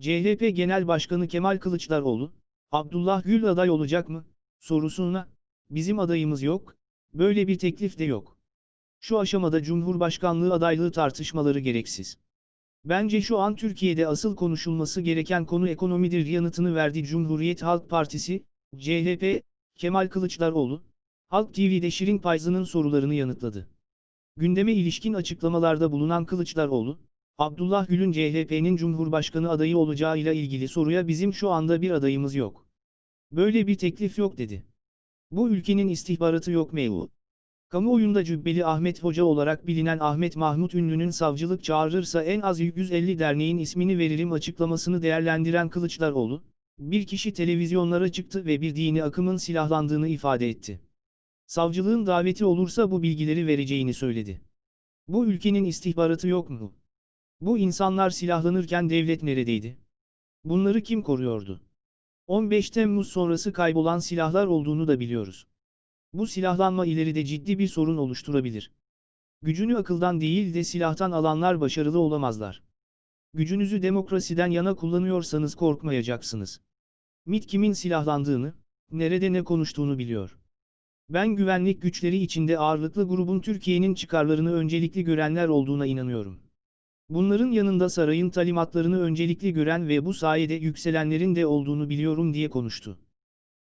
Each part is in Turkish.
CHP Genel Başkanı Kemal Kılıçdaroğlu, Abdullah Gül aday olacak mı? sorusuna, bizim adayımız yok, böyle bir teklif de yok. Şu aşamada Cumhurbaşkanlığı adaylığı tartışmaları gereksiz. Bence şu an Türkiye'de asıl konuşulması gereken konu ekonomidir yanıtını verdi Cumhuriyet Halk Partisi, CHP, Kemal Kılıçdaroğlu, Halk TV'de Şirin Payzı'nın sorularını yanıtladı. Gündeme ilişkin açıklamalarda bulunan Kılıçdaroğlu, Abdullah Gül'ün CHP'nin Cumhurbaşkanı adayı olacağıyla ilgili soruya bizim şu anda bir adayımız yok. Böyle bir teklif yok dedi. Bu ülkenin istihbaratı yok meyvu. Kamuoyunda Cübbeli Ahmet Hoca olarak bilinen Ahmet Mahmut Ünlü'nün savcılık çağırırsa en az 150 derneğin ismini veririm açıklamasını değerlendiren Kılıçdaroğlu, bir kişi televizyonlara çıktı ve bir dini akımın silahlandığını ifade etti. Savcılığın daveti olursa bu bilgileri vereceğini söyledi. Bu ülkenin istihbaratı yok mu? Bu insanlar silahlanırken devlet neredeydi? Bunları kim koruyordu? 15 Temmuz sonrası kaybolan silahlar olduğunu da biliyoruz. Bu silahlanma ileride ciddi bir sorun oluşturabilir. Gücünü akıldan değil de silahtan alanlar başarılı olamazlar. Gücünüzü demokrasiden yana kullanıyorsanız korkmayacaksınız. MIT kimin silahlandığını, nerede ne konuştuğunu biliyor. Ben güvenlik güçleri içinde ağırlıklı grubun Türkiye'nin çıkarlarını öncelikli görenler olduğuna inanıyorum. Bunların yanında sarayın talimatlarını öncelikli gören ve bu sayede yükselenlerin de olduğunu biliyorum diye konuştu.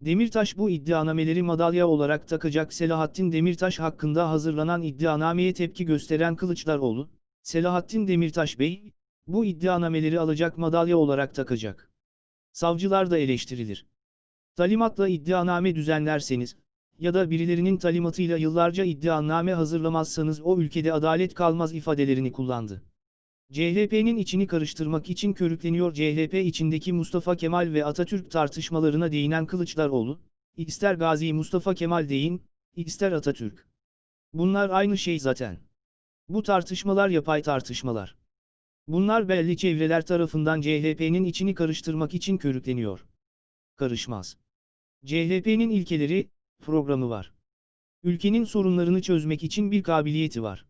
Demirtaş bu iddianameleri madalya olarak takacak Selahattin Demirtaş hakkında hazırlanan iddianameye tepki gösteren Kılıçdaroğlu, Selahattin Demirtaş Bey, bu iddianameleri alacak madalya olarak takacak. Savcılar da eleştirilir. Talimatla iddianame düzenlerseniz, ya da birilerinin talimatıyla yıllarca iddianame hazırlamazsanız o ülkede adalet kalmaz ifadelerini kullandı. CHP'nin içini karıştırmak için körükleniyor CHP içindeki Mustafa Kemal ve Atatürk tartışmalarına değinen Kılıçdaroğlu, ister Gazi Mustafa Kemal deyin, ister Atatürk. Bunlar aynı şey zaten. Bu tartışmalar yapay tartışmalar. Bunlar belli çevreler tarafından CHP'nin içini karıştırmak için körükleniyor. Karışmaz. CHP'nin ilkeleri, programı var. Ülkenin sorunlarını çözmek için bir kabiliyeti var.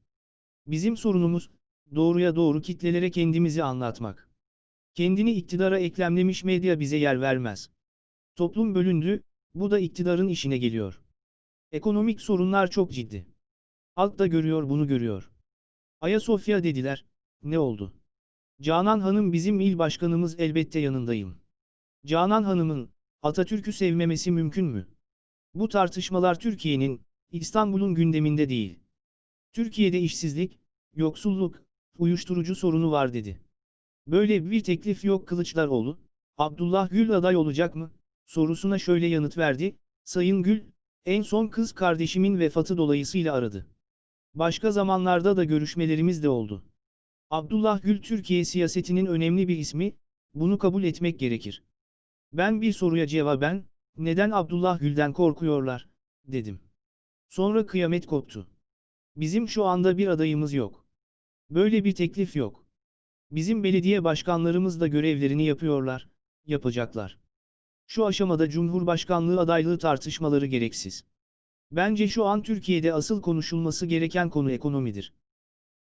Bizim sorunumuz, doğruya doğru kitlelere kendimizi anlatmak. Kendini iktidara eklemlemiş medya bize yer vermez. Toplum bölündü, bu da iktidarın işine geliyor. Ekonomik sorunlar çok ciddi. Halk da görüyor bunu görüyor. Ayasofya dediler, ne oldu? Canan Hanım bizim il başkanımız elbette yanındayım. Canan Hanım'ın, Atatürk'ü sevmemesi mümkün mü? Bu tartışmalar Türkiye'nin, İstanbul'un gündeminde değil. Türkiye'de işsizlik, yoksulluk, uyuşturucu sorunu var dedi. Böyle bir teklif yok Kılıçdaroğlu, Abdullah Gül aday olacak mı? Sorusuna şöyle yanıt verdi, Sayın Gül, en son kız kardeşimin vefatı dolayısıyla aradı. Başka zamanlarda da görüşmelerimiz de oldu. Abdullah Gül Türkiye siyasetinin önemli bir ismi, bunu kabul etmek gerekir. Ben bir soruya cevaben, neden Abdullah Gül'den korkuyorlar, dedim. Sonra kıyamet koptu. Bizim şu anda bir adayımız yok. Böyle bir teklif yok. Bizim belediye başkanlarımız da görevlerini yapıyorlar, yapacaklar. Şu aşamada Cumhurbaşkanlığı adaylığı tartışmaları gereksiz. Bence şu an Türkiye'de asıl konuşulması gereken konu ekonomidir.